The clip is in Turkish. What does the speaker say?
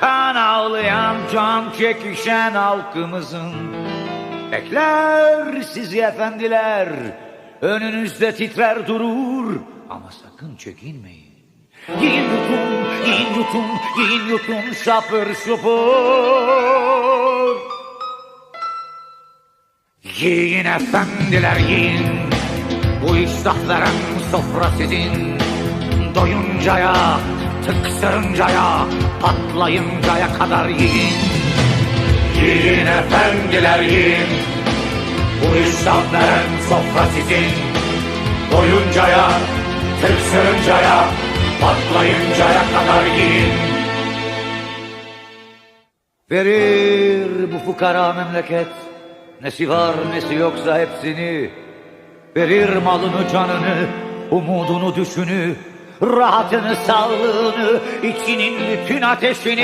Kan ağlayan, can çekişen halkımızın. Bekler sizi efendiler Önünüzde titrer durur. Ama sakın çekinmeyin. Yiyin yutun, yiyin yutun, yiyin yutun şapır şupur Yiyin efendiler yiyin Bu iştah veren sofra sizin Doyuncaya, tıksırıncaya, patlayıncaya kadar yiyin. Yiyin efendiler yiyin. Bu iştah veren sofra sizin Doyuncaya, tıksırıncaya, patlayıncaya kadar yiyin. Verir bu fukara memleket. Nesi var nesi yoksa hepsini. Verir malını canını Umudunu düşünü Rahatını sağlığını içinin bütün ateşini